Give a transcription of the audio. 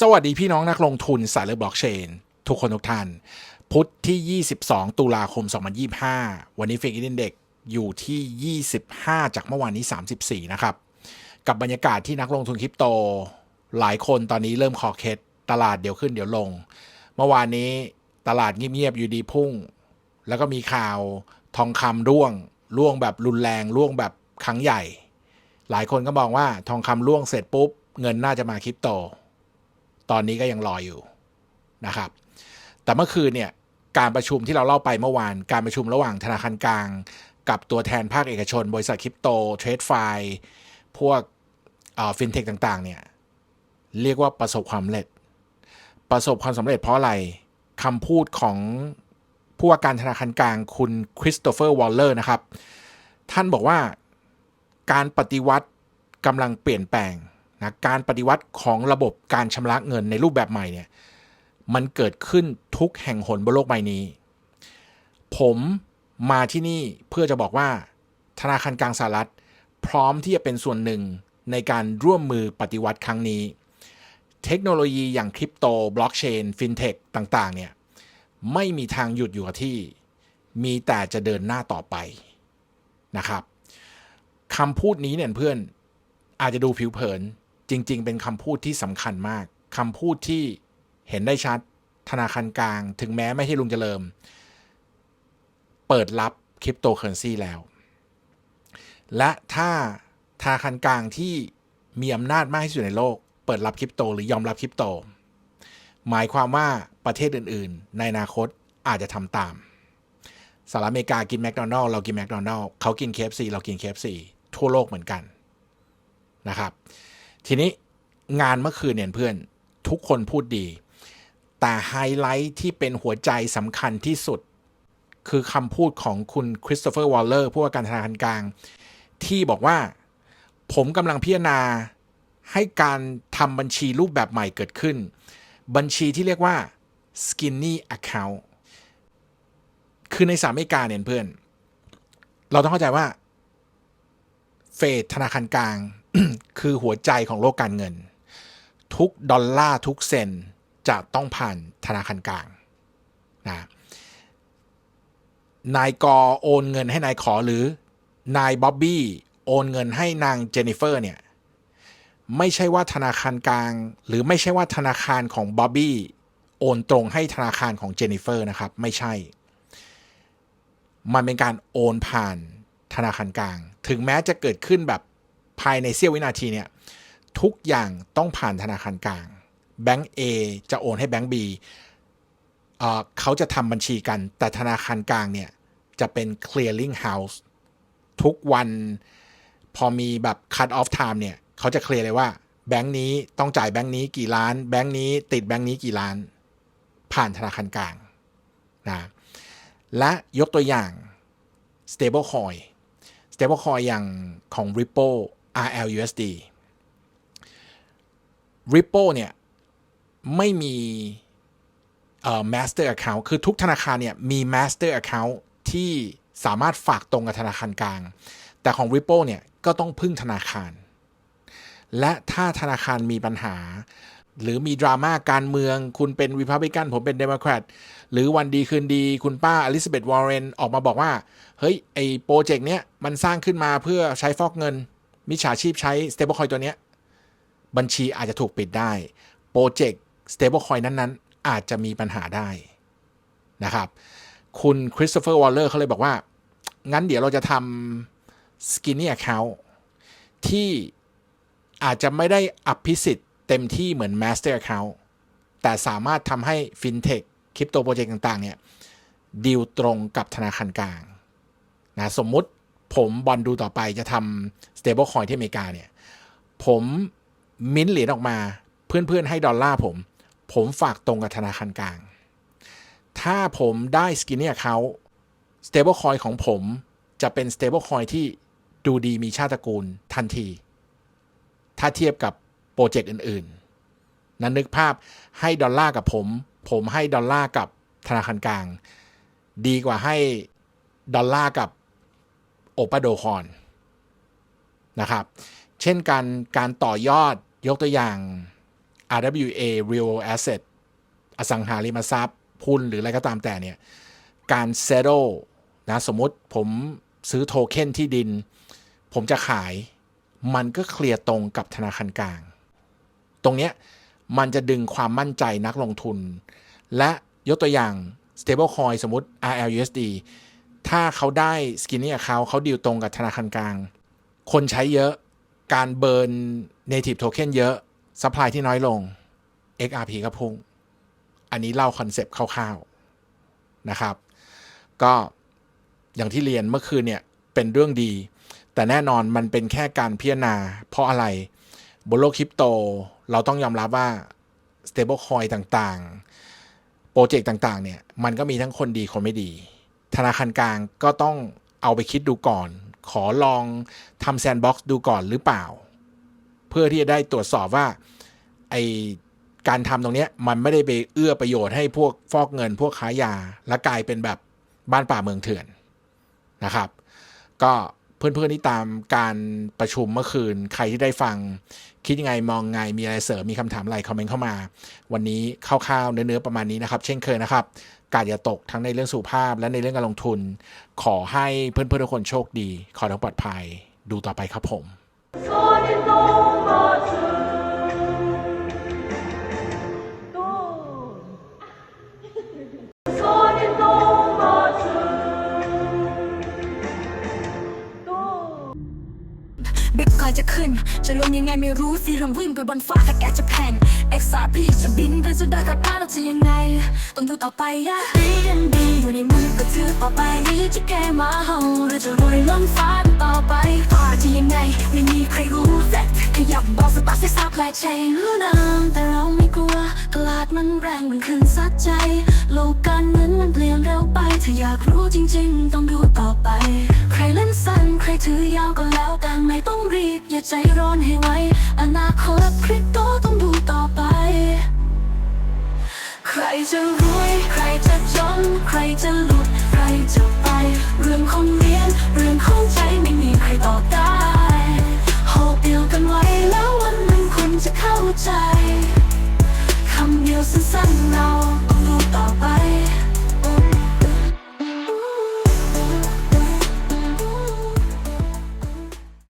สวัสดีพี่น้องนักลงทุนสายเลือกบล็อกเชน ทุกคนทุกท่าน พุธที่ 22 ตุลาคม 2025 วันนี้เฟกอินเด็กอยู่ที่ 25 จากเมื่อวานนี้ 34 นะครับ กับบรรยากาศที่นักลงทุนคริปโต หลายคนตอนนี้เริ่มคอเคสตลาดเดี๋ยวขึ้นเดี๋ยวลง เมื่อวานนี้ตลาดเงียบๆอยู่ดีพุ่ง แล้วก็มีข่าวทองคำร่วง ร่วงแบบรุนแรงร่วงแบบครั้งใหญ่ หลายคนก็มองว่าทองคำร่วงเสร็จปุ๊บ เงินน่าจะมาคริปโต ตอนนี้ก็ยังรออยู่นะครับ แต่เมื่อคืนเนี่ยการประชุมที่เราเล่าไปเมื่อวาน การประชุมระหว่างธนาคารกลาง กับตัวแทนภาคเอกชน บริษัทคริปโตเทรดไฟพวกฟินเทคต่างๆเนี่ยเรียกว่าประสบความสำเร็จ ประสบความสำเร็จเพราะอะไรคำพูดของผู้ว่าการธนาคารกลางคุณคริสโตเฟอร์วอลเลอร์นะครับ ท่านบอกว่าการปฏิวัติกำลังเปลี่ยนแปลง นะการปฏิวัติของระบบการชำระเงินในรูปแบบใหม่เนี่ยมันเกิดขึ้นทุกแห่งหนบนโลกใบนี้ ผมมาที่นี่เพื่อจะบอกว่าธนาคารกลางสหรัฐ พร้อมที่จะเป็นส่วนหนึ่งในการร่วมมือปฏิวัติครั้งนี้ เทคโนโลยีอย่างคริปโตบล็อกเชนฟินเทคต่าง ๆ เนี่ย ไม่มีทางหยุดอยู่กับที่ มีแต่จะเดินหน้าต่อไปนะครับคำพูดนี้เนี่ยเพื่อนอาจจะดูผิวเผิน จริง ๆ เป็นคำพูดที่สำคัญมากคำพูดที่เห็นได้ชัดธนาคารกลาง ถึงแม้ไม่ใช่ลุงเจริญเปิดรับคริปโตเคอเรนซีแล้ว และถ้าธนาคารกลางที่มีอำนาจมากที่สุดในโลก เปิดรับคริปโต หรือยอมรับคริปโต หมายความว่าประเทศอื่น ๆ ในอนาคตอาจจะทำตามสหรัฐอเมริกากินแมคโดนัลล์เรากินแมคโดนัลล์เขากิน KFC เรากิน KFC ทั่วโลกเหมือนกันนะครับ ทีนี้งานเมื่อคืนเนี่ยเพื่อนทุกคนพูดดี แต่ไฮไลท์ที่เป็นหัวใจสำคัญที่สุด คือคำพูดของคุณคริสโตเฟอร์วอลเลอร์ผู้ว่าการธนาคารกลาง ที่บอกว่าผมกำลังพิจารณาให้การทำบัญชีรูปแบบใหม่เกิดขึ้น บัญชีที่เรียกว่า skinny account คือในสหรัฐอเมริกาเนี่ยเพื่อน เราต้องเข้าใจว่า เฟดธนาคารกลาง คือหัวใจของโลกการเงิน ทุกดอลลาร์ทุกเซนจะต้องผ่านธนาคารกลางนะนายกอโอนเงินให้นายขอหรือนายบ๊อบบี้โอนเงินให้นางเจนนิเฟอร์เนี่ยไม่ใช่ว่าธนาคารกลาง หรือไม่ใช่ว่าธนาคารของบ๊อบบี้โอนตรงให้ธนาคารของเจนนิเฟอร์นะครับ ไม่ใช่ มันเป็นการโอนผ่านธนาคารกลาง ถึงแม้จะเกิดขึ้นแบบ ภายในเสี้ยววินาทีเนี่ยทุกอย่างต้องผ่านธนาคารกลางแบงก์ A จะโอนให้แบงก์ B เอ่อเขาจะทำบัญชีกัน แต่ธนาคารกลางเนี่ย จะเป็น clearing house ทุกวันพอมีแบบ cut off time เนี่ย เขาจะเคลียร์เลยว่า แบงก์นี้ต้องจ่ายแบงก์นี้กี่ล้าน แบงก์นี้ติดแบงก์นี้กี่ล้าน ผ่านธนาคารกลางนะและยกตัวอย่าง stable coin stable coin อย่างของ Ripple RLUSD Ripple เนี่ย ไม่มีเอ่อ master account คือทุกธนาคารเนี่ย มี master account ที่สามารถฝากตรงกับธนาคารกลาง แต่ของ Ripple เนี่ย ก็ต้องพึ่งธนาคาร และถ้าธนาคารมีปัญหา หรือมีดราม่าการเมือง คุณเป็น Republican ผมเป็นเดโมแครตหรือวันดีคืนดี คุณป้าอลิซาเบธวอร์เรนออกมาบอกว่า เฮ้ย ไอโปรเจกต์เนี้ย มันสร้างขึ้นมาเพื่อใช้ฟอกเงิน มิจฉาชีพใช้ stablecoin ตัวเนี้ยบัญชีอาจจะถูกปิดได้ โปรเจกต์ stablecoin นั้นๆ อาจจะมีปัญหาได้นะครับ คุณคริสโตเฟอร์วอลเลอร์เขาเลยบอกว่า งั้นเดี๋ยวเราจะทำ skinny account ที่อาจจะไม่ได้อภิสิทธิ์เต็มที่เหมือน master account แต่สามารถทำให้ fintech คริปโตโปรเจกต์ต่าง ๆ เนี่ยดีลตรงกับธนาคารกลางนะสมมุติ ผมบอลดูต่อไปจะทำ stable coin ที่อเมริกาเนี่ย ผมมิ้นเหรียญออกมา เพื่อนๆให้ดอลลาร์ผม ผมฝากตรงกับธนาคารกลาง ถ้าผมได้สกินเนี่ยเขา stable coin ของผมจะเป็น stable coin ที่ดูดีมีชาติตระกูลทันที ถ้าเทียบกับโปรเจกต์อื่นๆ นั้นนึกภาพให้ดอลลาร์กับผม ผมให้ดอลลาร์กับธนาคารกลาง ดีกว่าให้ดอลลาร์กับ โอปาโดคอนนะครับ เช่นกันการต่อยอดยกตัวอย่าง RWA Real Asset อสังหาริมทรัพย์หุ้นหรืออะไรก็ตามแต่เนี่ย การ settle นะสมมติผมซื้อโทเค็นที่ดิน ผมจะขายมันก็เคลียร์ตรงกับธนาคารกลาง ตรงเนี้ยมันจะดึงความมั่นใจนักลงทุน และยกตัวอย่าง stablecoin สมมติ RLUSD ถ้าเขาได้ skinny account เขาดีลตรงกับธนาคารกลาง คนใช้เยอะการเบิร์น native token เยอะ supply ที่น้อยลง XRP ก็พุ่ง อันนี้เล่าคอนเซปต์คร่าวๆนะครับ ก็อย่างที่เรียนเมื่อคืนเนี่ย เป็นเรื่องดี แต่แน่นอนมันเป็นแค่การพิจารณา เพราะอะไร บนโลกคริปโต เราต้องยอมรับว่า stablecoin ต่างๆ โปรเจกต์ต่างๆ เนี่ย มันก็มีทั้งคนดีคนไม่ดี ธนาคารกลางก็ต้องเอาไปคิดดูก่อน ขอลองทำแซนด์บ็อกซ์ดูก่อนหรือเปล่า เพื่อที่จะได้ตรวจสอบว่าไอการทำตรงนี้มันไม่ได้ไปเอื้อประโยชน์ให้พวกฟอกเงิน พวกค้ายา และกลายเป็นแบบบ้านป่าเมืองเถื่อนนะครับ ก็เพื่อนๆที่ตามการประชุมเมื่อคืน ใครที่ได้ฟัง คิดยังไงมองไงมีอะไรเสริมมีคำถามอะไรคอมเมนต์เข้ามา วันนี้คร่าวๆเนื้อๆประมาณนี้นะครับ เช่นเคยนะครับ การอย่าตกทั้งในเรื่องสุขภาพและในเรื่องการลงทุน ขอให้เพื่อนๆทุกคนโชคดี ขอให้ทุกปลอดภัย ดูต่อไปครับผม ไม่รู้สิเริ่มวิ่งไปบนฟ้าถ้าแกจะแผ่น XRP จะบินไปจะได้กับพาเราจะยังไง ต้องดูต่อไปอะ BNB อยู่ในมือก็ถือต่อไปนี่จะแกมาห้องเราจะรวยล้นฟ้าต่อไปฟ้าจะยังไง ไม่มีใครรู้แต่ขยับบ อกสตาร์ทให้ซับแลเชนรู้น้ำแต่เราไม่กลัวตลาดมันแรงมันขึ้นซัดใจ โลกการเงินมันเปลี่ยนเร็วไป ถ้าอยากรู้จริง ๆ ต้องดูต่อไป ใครเล่นสั้นใครถือยาวก็แล้วแต่ไม่ต้องรีบ อย่าใจร้อนให้ไวอนาคตคริปโตต้องดูต่อไป ใครจะรวย ใครจะจน ใครจะหลุด ใครจะไป เรื่องของเรียน เรื่องของใจไม่มีใครตอบได้